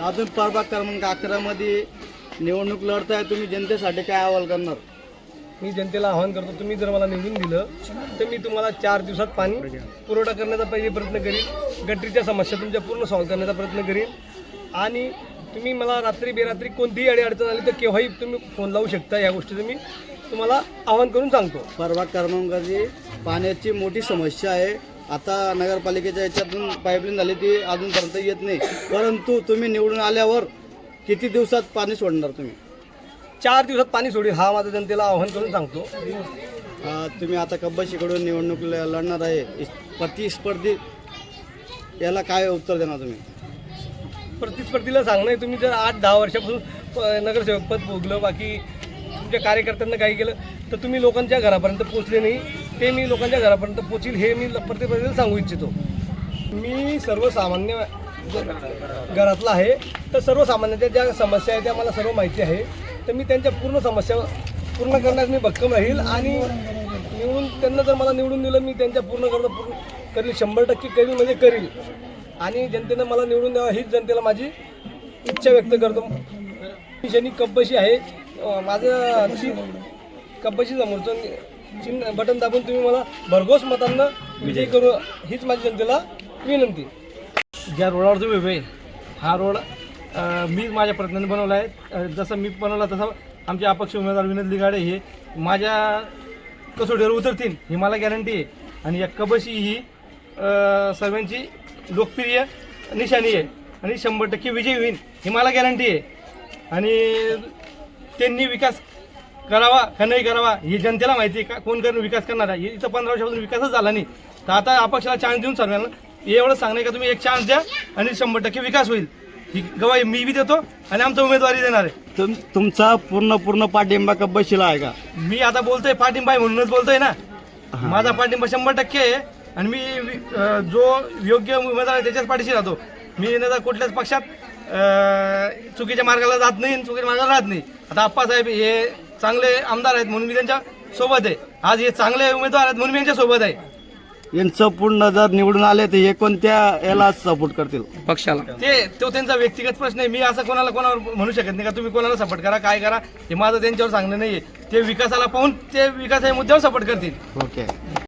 अजून प्रभाग क्रमांक अकरामध्ये निवडणूक लढताय तुम्ही जनतेसाठी काय अहवाल करणार? मी जनतेला आवाहन करतो तुम्ही जर मला निवडून दिलं तर मी तुम्हाला चार दिवसात पाणी पुरवठा करण्याचा पहिले प्रयत्न करीन. गटरीच्या समस्या तुमच्या पूर्ण सॉल्व्ह करण्याचा प्रयत्न करीन. आणि तुम्ही मला रात्री बेरात्री कोणतीही अडी अडचण आली तर केव्हाही तुम्ही फोन लावू शकता. या गोष्टीचं मी तुम्हाला आवाहन करून सांगतो. प्रभाग क्रमांकाची पाण्याची मोठी समस्या आहे. आता नगरपालिकेच्या याच्यातून पाईपलाईन झाली ती अजूनपर्यंत येत नाही. परंतु तुम्ही निवडून आल्यावर किती दिवसात पाणी सोडणार तुम्ही? चार दिवसात पाणी सोडेल हा माझं जनतेला आवाहन करून सांगतो. अ, तुम्ही आता कब्बशीकडून निवडणूक ल- लढणार आहे. इस- प्रतिस्पर्धी याला काय उत्तर देणार तुम्ही? प्रतिस्पर्धीला सांगणं आहे तुम्ही जर आठ दहा वर्षापासून प- नगरसेवक पद भोगलं बाकी तुमच्या कार्यकर्त्यांना काही केलं तर तुम्ही लोकांच्या घरापर्यंत पोचले नाही. ते मी लोकांच्या घरापर्यंत पोचील हे मी प्रतिस्पर्धीला सांगू इच्छितो. मी सर्वसामान्य घरातला आहे तर सर्वसामान्यांच्या ज्या समस्या आहेत त्या मला सर्व माहिती आहे. तर मी त्यांच्या पूर्ण समस्या पूर्ण करण्यास मी भक्कम राहील आणि निवडून त्यांना जर मला निवडून दिलं मी त्यांच्या पूर्ण करणं पूर्ण करील शंभर टक्के करील म्हणजे करील. आणि जनतेनं मला निवडून द्यावं हीच जनतेला माझी इच्छा व्यक्त करतो. शनी कब्बशी आहे माझं कब्बशी समोरचं चिन्ह बटन दाबून तुम्ही मला भरघोस मतांना विजयी करू. हीच माझी जनतेला विनंती. ज्या रोडावर तुम्ही उभे हा रोड मी माझ्या प्रयत्नाने बनवला आहे. जसं मी बनवला तसं आमचे अपक्ष उमेदवार विनोद लिगाडे हे माझ्या कसोटीवर उतरतील ही मला गॅरंटी आहे. आणि या कबशी ही सर्वांची लोकप्रिय निशाणी आहे. आणि शंभर टक्के विजयी होईल ही मला गॅरंटी आहे. आणि त्यांनी विकास करावा का नाही करावा? ही जनतेला माहिती आहे का? कोण करून विकास करणार आहे? इथं पंधरा वर्षापासून विकासच झाला नाही. तर आता अपक्षाला चान्स देऊन सर्वांना एवढं सांगणे का तुम्ही एक चान्स द्या आणि शंभर टक्के विकास होईल. ही गवाही मी बी देतो आणि आमचा उमेदवारी देणार आहे. तुम तुमचा पूर्ण पूर्ण पाठिंबा कब्बशीला आहे का? मी आता बोलतोय पाठिंबा आहे म्हणूनच बोलतोय ना. माझा पाठिंबा शंभर टक्के आहे आणि मी अं, जो योग्य उमेदवार आहे त्याच्याच पाठीशी राहतो. मी न कुठल्याच पक्षात अं, चुकीच्या मार्गाला जात नाही आणि चुकीच्या मार्गाला राहत नाही. आता आप्पासाहेब हे चांगले आमदार आहेत म्हणून मी त्यांच्यासोबत आहे. आज हे चांगले उमेदवार आहेत म्हणून मी यांच्या सोबत आहे. यांचं पूर्ण जर निवडून आले तर हे कोणत्या याला सपोर्ट करतील? ते तो त्यांचा व्यक्तिगत प्रश्न आहे. मी असं कोणाला कोणावर म्हणू शकत नाही का? तुम्ही कोणाला सपोर्ट करा? काय करा? हे माझं त्यांच्यावर सांगणं नाहीये. ते विकासाला पाहून ते विकासाच्या मुद्द्यावर सपोर्ट करतील. ओके